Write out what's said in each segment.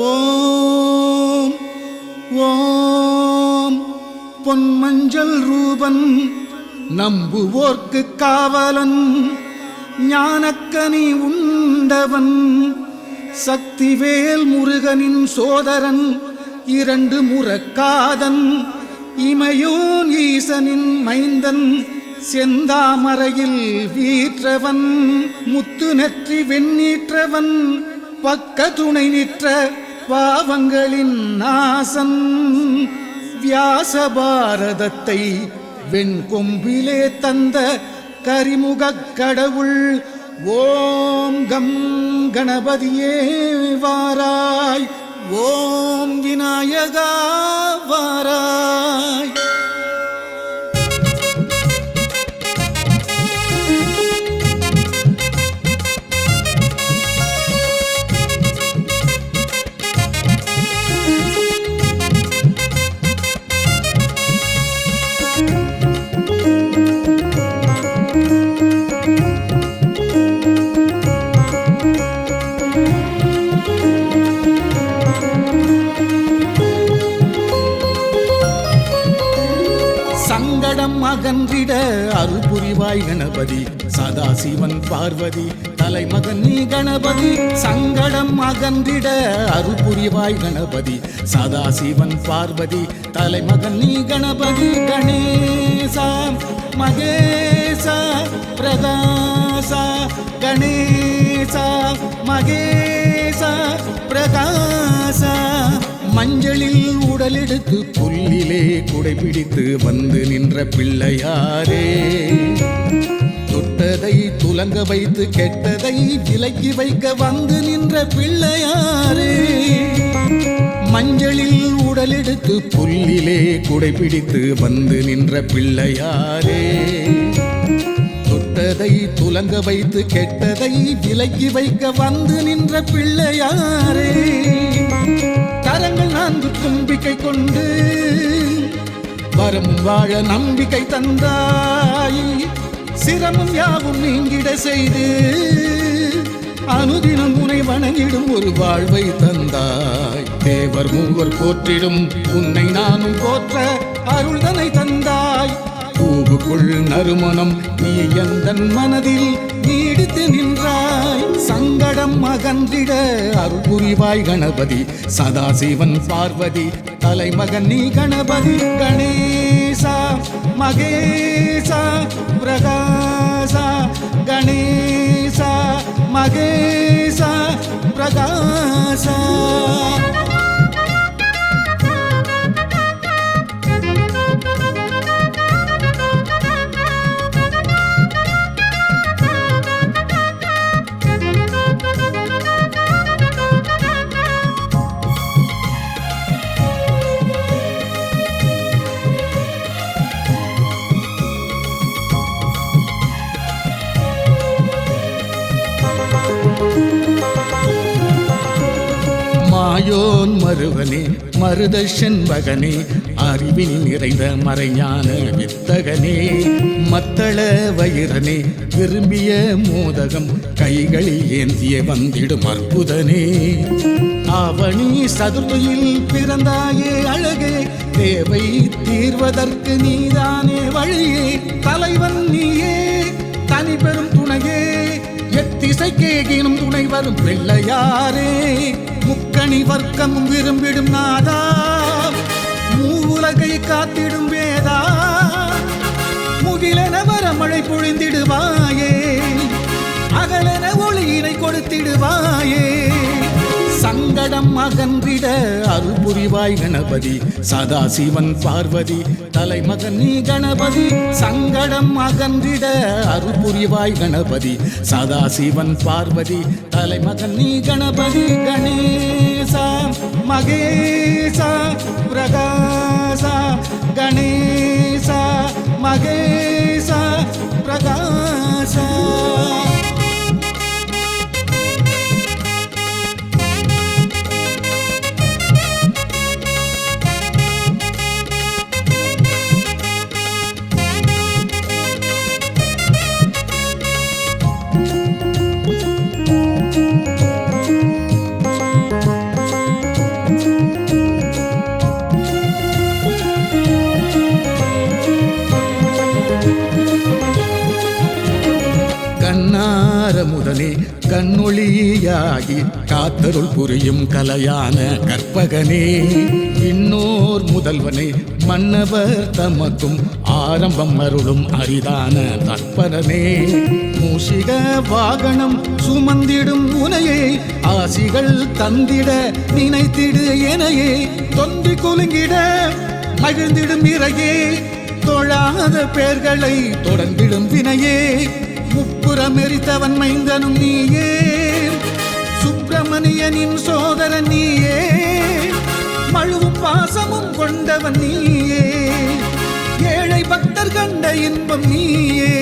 ஓம் ஓம். பொன்மஞ்சள் ரூபன் நம்புவோர்க்கு காவலன் ஞானக்கனி உண்டவன் சக்திவேல் முருகனின் சோதரன் இரண்டு முறக்காதன் இமையோன் ஈசனின் மைந்தன் செந்தாமரையில் வீற்றவன் முத்து நெற்றி வெண்ணீற்றவன் பக்க துணை நிற்ற பாவங்களின் நாசம். வியாச பாரதத்தை வெண்கொம்பிலே தந்த கரிமுகக் கடவுள் ஓம் கம் கணபதியே வாராய். ஓம் விநாயகா வாராய். தாய் புரிவாய் கணபதி சதாசிவன் பார்வதி தலைமகன் நீ கணபதி சங்கடம் அகன்றிட அருள்புரிவாய் கணபதி சதாசிவன் பார்வதி தலைமகன் நீ கணபதி கணேசா மகேசா பிரகாசா கணேசா மகேசா பிரகாசா. மஞ்சளில் உடலெடுத்து புல்லிலே குடைபிடித்து வந்து நின்ற பிள்ளையாரே. தொட்டதை வைத்து கெட்டதை விலக்கி வைக்க வந்து நின்ற பிள்ளையாரே. மஞ்சளில் உடலெடுத்து புல்லிலே குடைபிடித்து வந்து நின்ற பிள்ளையாரே. தொட்டதை துலங்க வைத்து கெட்டதை விலக்கி வைக்க வந்து நின்ற பிள்ளையாரே. கரங்கள் நான்கு கும்பிக்கை கொண்டு வரும் வாழ நம்பிக்கை தந்தார். சிரமம் யாவும் நீங்கிட செய்து அனுதினம் உனை வணங்கிடும் ஒரு வாழ்வை தந்தாய். தேவர் மூவர் போற்றிடும் உன்னை நானும் போற்ற அருள்தனை தந்தாய். பூவுக்குள் நறுமணம் நீ எந்தன் மனதில் நீடித்து நின்றாய். சங்கடம் அகன்றிட அருள் புரிவாய் கணபதி சதாசிவன் பார்வதி தலைமகன் நீ கணபதி கணேசா மகேசா பிரகா மகேசா பிரகாசா மாயோன் மருவனே மருதஷன் மகனே அறிவில் நிறைந்த மறைஞான வித்தகனே மத்தள வயிறனே விரும்பிய மோதகம் கைகளில் ஏந்திய வந்திடும் அற்புதனே. அவனி சதுர்த்தியில் பிறந்தாயே அழகே தேவை தீர்வதற்கு நீதானே வழியே தலைவன் நீயே தனி பெரும் துணையே எத்திசைக்கேகினும் துணை வரும் பிள்ளையாரே முக்கணி வர்க்கம் விரும்பிடும் நாதா. மூவுலகை காத்திடும் வேதா. முகிலென வரமழை பொழிந்திடுவாயே. அகலென ஒளியினை கொடுத்திடுவாயே. சங்கடம் அகன்றிட அருள் புரிவாய் கணபதி சதாசிவன் பார்வதி தலைமகன் நீ கணபதி. சங்கடம் அகன்றிட அருள் புரிவாய் கணபதி சதாசிவன் பார்வதி தலைமகன் நீ கணபதி. கணேசா மகேசா பிரகாசா கணேசா மகேசா பிரகாசா. காத்தருள் புரியும் கலையான கற்பகனே. இன்னோர் முதல்வனே மன்னவர் தமக்கும் ஆரம்பம் அருளும் அரிதான தற்பரனே. மூஷிக வாகனம் சுமந்திடும் உனையே ஆசிகள் தந்திட நினைத்திடு எனையே. தொந்தி குலுங்கிட மகிழ்ந்திடும் இறையே தொழாத பேர்களை தொடர்ந்திடும் வினையே. முப்புறம் மைந்தனும் நீயே. சுப்பிரமணியனின் சோதரன் நீயே. மழுவும் பாசமும் கொண்டவன் நீயே. ஏழை பக்தர் கண்ட இன்பம் நீயே.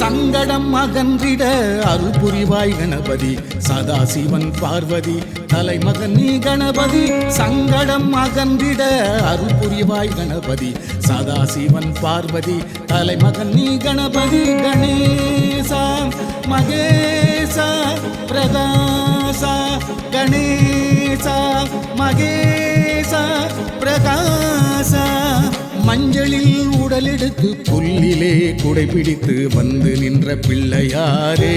சங்கடம் அகன்றிட அருள் புரிவாய் கணபதி சதாசிவன் பார்வதி தலைமகன் நீ கணபதி சங்கடம் அகன்றிட அருள் புரிவாய் கணபதி சதாசிவன் பார்வதி தலைமகன் நீ கணபதி கணேசா மகேசா பிரதா கணேசா மகேசா பிரகாசா மஞ்சளில் உடலெடுத்து புல்லிலே குடைபிடித்து வந்து நின்ற பிள்ளையாரே.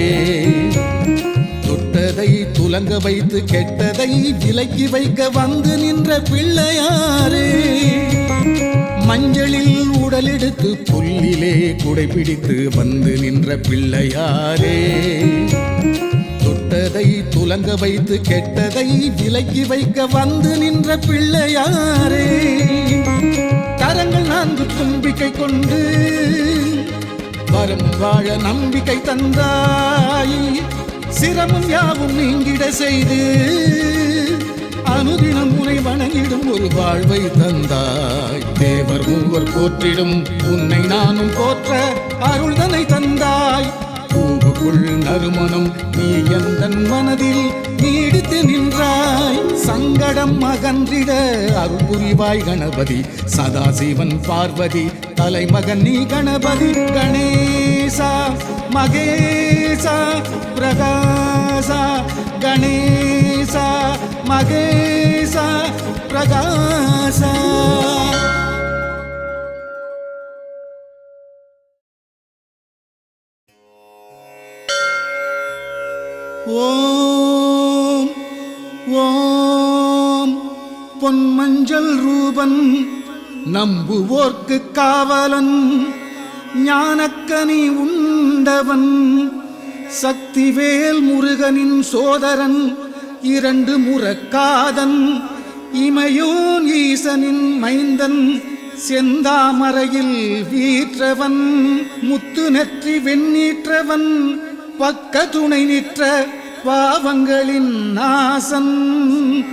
தொட்டதை துலங்க வைத்து கெட்டதை விலக்கி வைக்க வந்து நின்ற பிள்ளையாரே. மஞ்சளில் உடலெடுத்து புல்லிலே குடைபிடித்து வந்து நின்ற பிள்ளையாரே. விளங்க வைத்து கெட்டதை விலக்கி வைக்க வந்து நின்ற பிள்ளையாரே. கரங்கள் நான்கு தும்பிக்கை கொண்டு வரும் வாழ நம்பிக்கை தந்தாய். சிரமம் யாவும் நீங்கிட செய்து அனுதினம் உனை வணங்கிடும் ஒரு வாழ்வை தந்தாய். தேவர் மூவர் போற்றிடும் உன்னை நானும் போற்ற அருள்தனை தந்தாய் உள் நறுமணம் நீ எந்த மனதில் நீடித்து நின்றாய். சங்கடம் அகன்றிட அருள்புரிவாய் கணபதி. சதாசிவன் பார்வதி தலைமகன் நீ கணபதி. கணேசா மகேசா பிரகாசா கணேசா மகேசா பிரகாசா. ஓம் ஓம் பொன்மஞ்சள் ரூபன் நம்புவோர்க்கு காவலன் ஞானக்கனி உண்டவன் சக்திவேல் முருகனின் சோதரன் இரண்டு முறக்காதன் இமையோன் ஈசனின் மைந்தன் செந்தாமரையில் வீற்றவன் முத்து நெற்றி வெண்ணீற்றவன் பக்க துணை நிற்ற பாவங்களின் நாசன்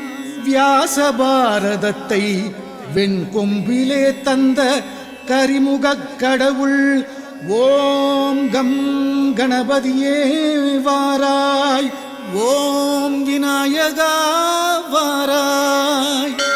வியாச பாரதத்தை வெண்கொம்பிலே தந்த கரிமுகக் கடவுள் ஓம் கம் கணபதியே வாராய். ஓம் விநாயகா வாராய்.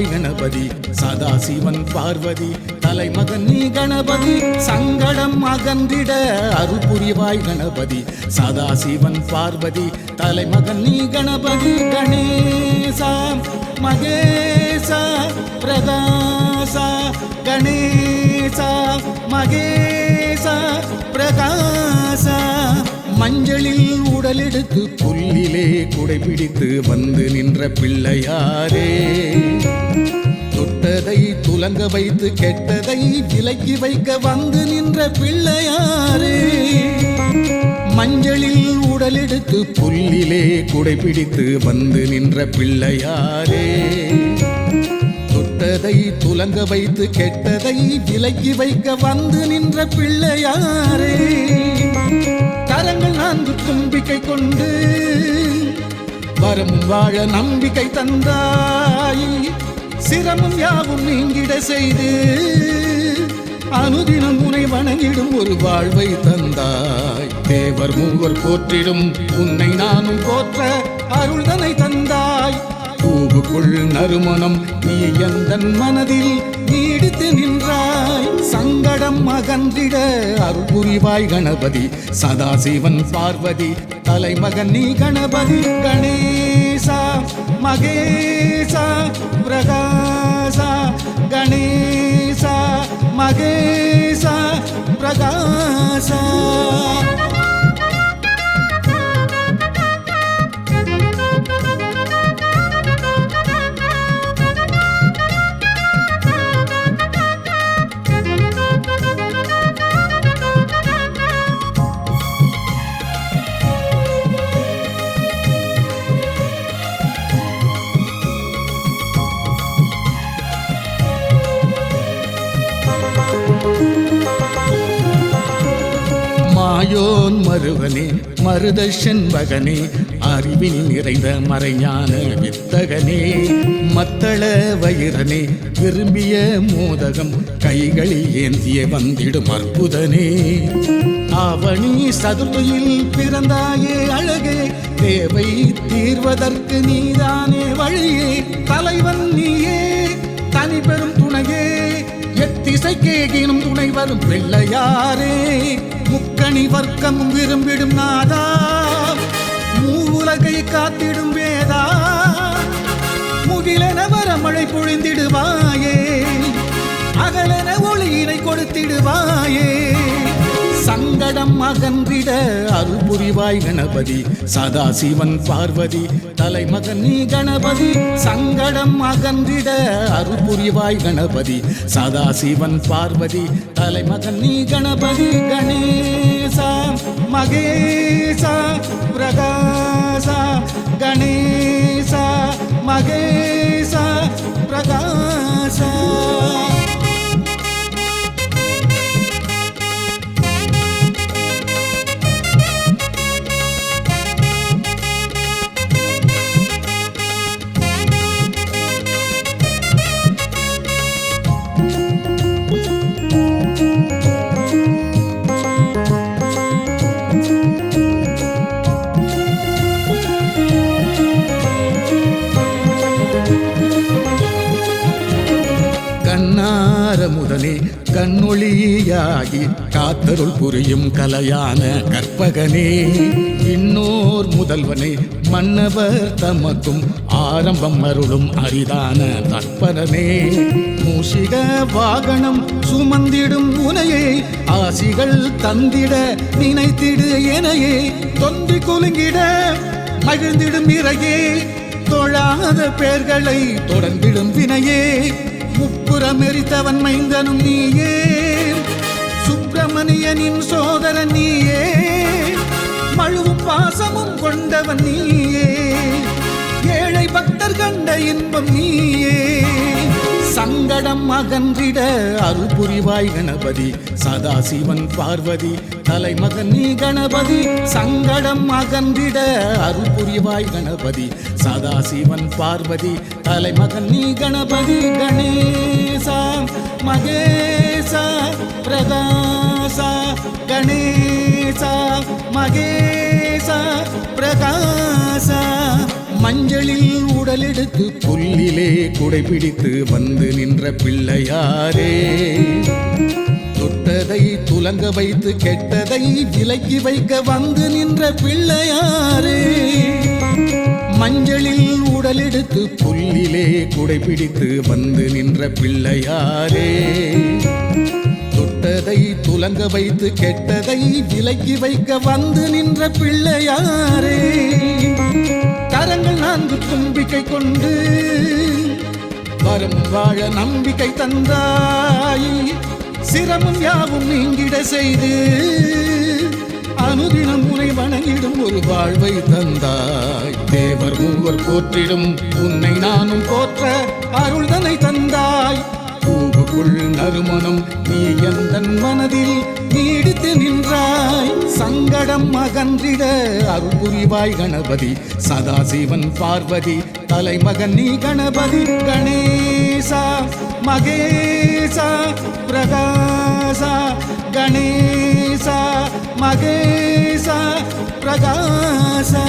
தாய் புரிவாய் கணபதி சதாசிவன் பார்வதி தலைமகன் நீ கணபதி சங்கடம் அகன்றிட அருள்புரிவாய் கணபதி சதாசிவன் பார்வதி தலைமகன் நீ கணபதி கணேசா மகேசா பிரகாசா கணேசா மகேசா பிரகாசா. மஞ்சளில் உடலெடுத்து புல்லிலே குடைபிடித்து வந்து நின்ற பிள்ளையாரே. துலங்க வைத்து கெட்டதை விலக்கி வைக்க வந்து நின்ற பிள்ளையாரே. மஞ்சளில் உடலெடுத்து புல்லிலே குடைபிடித்து வந்து நின்ற பிள்ளையாரே. தொட்டதை துலங்க வைத்து கெட்டதை விலக்கி வைக்க வந்து நின்ற பிள்ளையாரே. கரங்கள் நான்கு தும்பிக்கை கொண்டு வரும் வாழ நம்பிக்கை தந்தாய். சிரமம் யாவும் நீங்கிட செய்து அனுதினம் உனை வணங்கிடும் ஒரு வாழ்வை தந்தாய். தேவர் மூவர் போற்றிடும் உன்னை நானும் போற்ற அருள்தனை தந்தாய். பூவுக்குள் நறுமணம் நீ எந்த மனதில் நீடித்து நின்றாய். சங்கடம் அகன்றிட அருள் புரிவாய் கணபதி சதாசிவன் பார்வதி தலைமகன் நீ கணபதி கணேசா மகே மாயோன் மருவனே மருதஷன் மகனே அறிவின் நிறைந்த மறைஞான வித்தகனே. மத்தள வயிறனே விரும்பிய மோதகம் கைகளில் ஏந்திய வந்திடும் அற்புதனே. அவனி சதுர்த்தியில் பிறந்தாயே அழகே தேவை தீர்வதற்கு நீதானே வழியே. தலைவன் நீயே தனி பெரும் துணையே. எத்திசைக்கேகினும் துணை வரும் பிள்ளையாரே முக்கணி வர்க்கமும் விரும்பிடும் நாதா மூவுலகை காத்திடும் வேதா முகிலென வரமழை பொழிந்திடுவாயே அகலென ஒளியினை கொடுத்திடுவாயே. சங்கடம் அகன்றிட அருள் புரிவாய் கணபதி சதாசிவன் பார்வதி தலைமகன் நீ கணபதி. சங்கடம் அகன்றிட அருள் புரிவாய் கணபதி சதாசிவன் பார்வதி தலைமகன் நீ கணபதி. கணேசா மகேசா பிரகாசா. கணேசா மகேசா பிரகாசா. கலகி காத்தருள் புரியும் கலையான கற்பகனே. இன்னோர் முதல்வனே மன்னவர் தமக்கும் ஆரம்பம் அருளும் அரிதான தற்பரனே. மூஷிக வாகனம் சுமந்திடும் உனையே ஆசிகள் தந்திட நினைத்திடு எனையே. தொந்தி குலுங்கிட மகிழ்ந்திடும் இறையே. தொழாத பெயர்களை தொடர்ந்திடும் வினையே. முப்புறம் மைந்தனும் நீயே. சுப்பிரமணியனின் சோதரன் நீயே. மழுவும் பாசமும் கொண்டவன் நீயே. ஏழை பக்தர் கண்ட இன்பம் நீயே. சங்கடம் அகன்றிட அருள் புரிவாய் கணபதி சதாசிவன் பார்வதி தலைமகன் நீ கணபதி. சங்கடம் அகன்றிட அருள் புரிவாய் கணபதி சதாசிவன் பார்வதி தலைமகன் நீ கணபதி. கணேசா மகேசா பிரதா கணேசா மகேசா பிரகாசா மஞ்சளில் உடலெடுத்து புல்லிலே குடைபிடித்து வந்து நின்ற பிள்ளையாரே. தொட்டதை துலங்க வைத்து கெட்டதை விலக்கி வைக்க வந்து நின்ற பிள்ளையாரே. மஞ்சளில் உடலெடுத்து புல்லிலே குடைபிடித்து வந்து நின்ற பிள்ளையாரே. துலங்க வைத்து கெட்டதை விலக்கி வைக்க வந்து நின்ற பிள்ளையாரே. கரங்கள் நான்கு தும்பிக்கை கொண்டு வரும் வாழ நம்பிக்கை தந்தாய். சிரமம் யாவும் நீங்கிட செய்து அனுதினம் உனை வணங்கிடும் ஒரு வாழ்வை தந்தாய். தேவர் மூவர் போற்றிடும் உன்னை நானும் போற்ற அருள்தனை உள் நறுமணம் நீ எந்த மனதில் நீடித்து நின்றாய்? சங்கடம் அகன்றிட அருள் புரிவாய் கணபதி. சதாசிவன் பார்வதி தலைமகன் நீ கணபதி. கணேசா மகேசா பிரகாசா. கணேசா மகேசா பிரகாசா.